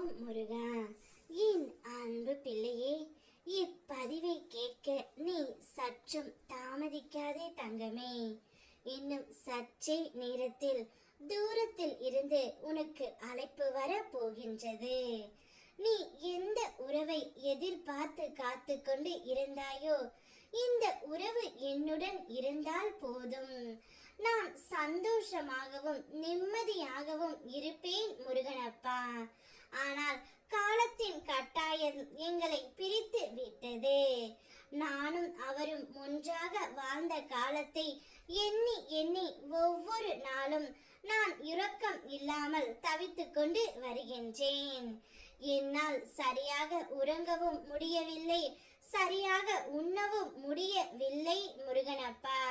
ஓம் முருகா என் அன்பு பிள்ளையே இப்பதிவை கேட்க நீ சற்றும் தாமதிக்காதே தங்கமே. இன்னும் சற்றே நேரத்தில் தூரத்தில் இருந்து உனக்கு அழைப்பு வர போகின்றது. நீ எந்த உறவை எதிர்பார்த்து காத்து கொண்டு இருந்தாயோ இந்த உறவு என்னுடன் இருந்தால் போதும். நான் சந்தோஷமாகவும் நிம்மதியாகவும் இருப்பேன் முருகனப்பா. ஆனால் காலத்தின் கட்டாயம் எங்களை பிரித்து விட்டது. நானும் அவரும் ஒன்றாக வாழ்ந்த காலத்தை எண்ணி எண்ணி ஒவ்வொரு நாளும் நான் இரக்கம் இல்லாமல் தவித்துக் கொண்டு வருகின்றேன். என்னால் சரியாக உறங்கவும் முடியவில்லை. சரியாக உண்ணவும் முடியவில்லை முருகனப்பா.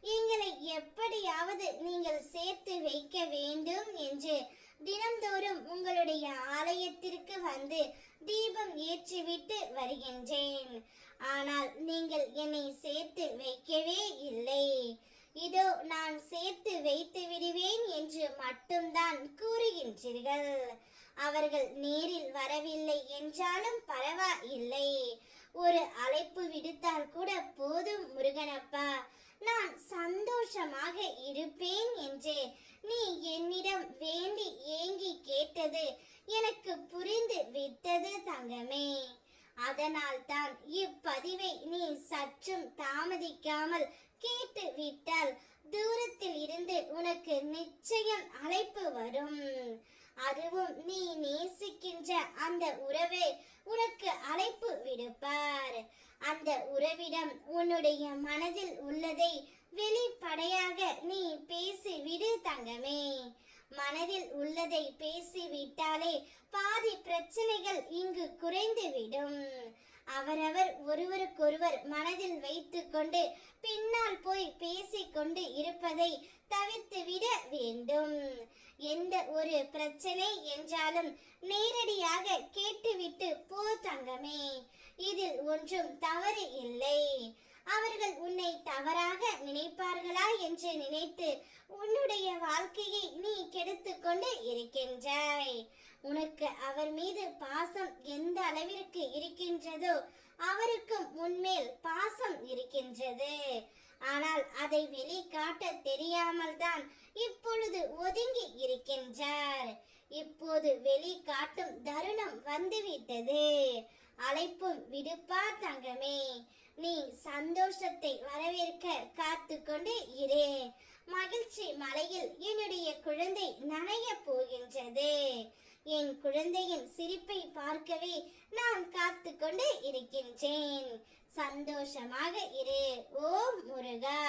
எங்களை எப்படியாவது நீங்கள் சேர்த்து வைக்க வேண்டும் என்று தினம்தோறும் உங்களுடைய ஆலயத்திற்கு வந்து தீபம் ஏற்றிவிட்டு வருகின்றேன். ஆனால் நீங்கள் என்னை சேர்த்து வைக்கவே இல்லை. இதோ நான் சேர்த்து வைத்து விடுவேன் என்று மட்டும்தான் கூறுகின்றீர்கள். அவர்கள் நேரில் வரவில்லை என்றாலும் பரவாயில்லை. ஒரு அழைப்பு விடுத்தால் கூட போதும் முருகனப்பா. நான் சந்தோஷமாக இருப்பேன் என்று நீ என்னிடம் வேண்டி ஏங்கி கேட்டது எனக்கு புரிந்து விட்டது தங்கமே. அதனால் தான் இப்பதிவை நீ சற்றும் தாமதிக்காமல் கேட்டு விட்டால் தூரத்தில் இருந்து உனக்கு நிச்சயம் அழைப்பு வரும். அதுவும் நீ நேசிக்கின்ற அந்த உறவை உனக்கு அழைப்பு விடுப்பார். அந்த உறவிடம் உன்னுடைய மனதில் உள்ளதை வெளிப்படையாக நீ பேசி விடு தங்கமே. மனதில் உள்ளதை பேசிவிட்டாலே பாதி பிரச்சனைகள் இங்கு குறைந்துவிடும். அவரவர் ஒருவருக்கொருவர் மனதில் வைத்துக்கொண்டு பின்னால் போய் பேசிக்கொண்டு இருப்பதை தவிர்த்துவிட வேண்டும். எந்த ஒரு பிரச்சனை என்றாலும் நேரடியாக கேட்டுவிட்டு போ தங்கமே. இதில் ஒன்றும் தவறு இல்லை. அவர்கள் தவறாக நினைப்பார்களா என்று நினைத்து உன்னுடைய வாழ்க்கையை நீ கெடுத்து கொண்டு இருக்கின்றாய். உனக்கு அவர் மீது பாசம் எந்த அளவிற்கு இருக்கின்றதோ அவருக்கும் உன்மேல் பாசம் இருக்கின்றது. ஆனால் அதை வெளிக்காட்ட தெரியாமல் தான் இப்பொழுது ஒதுங்கி இருக்கின்றார். இப்போது வெளிக்காட்டும் தருணம் வந்துவிட்டது. அழைப்பும் விடுப்பா தங்கமே. நீ சந்தோஷத்தை வரவேற்க காத்து கொண்டு இரு. மகிழ்ச்சி மலையில் என்னுடைய குழந்தை நனைய போகின்றது. என் குழந்தையின் சிரிப்பை பார்க்கவே நான் காத்து கொண்டு இருக்கின்றேன். சந்தோஷமாக இரு. ஓம் முருகா.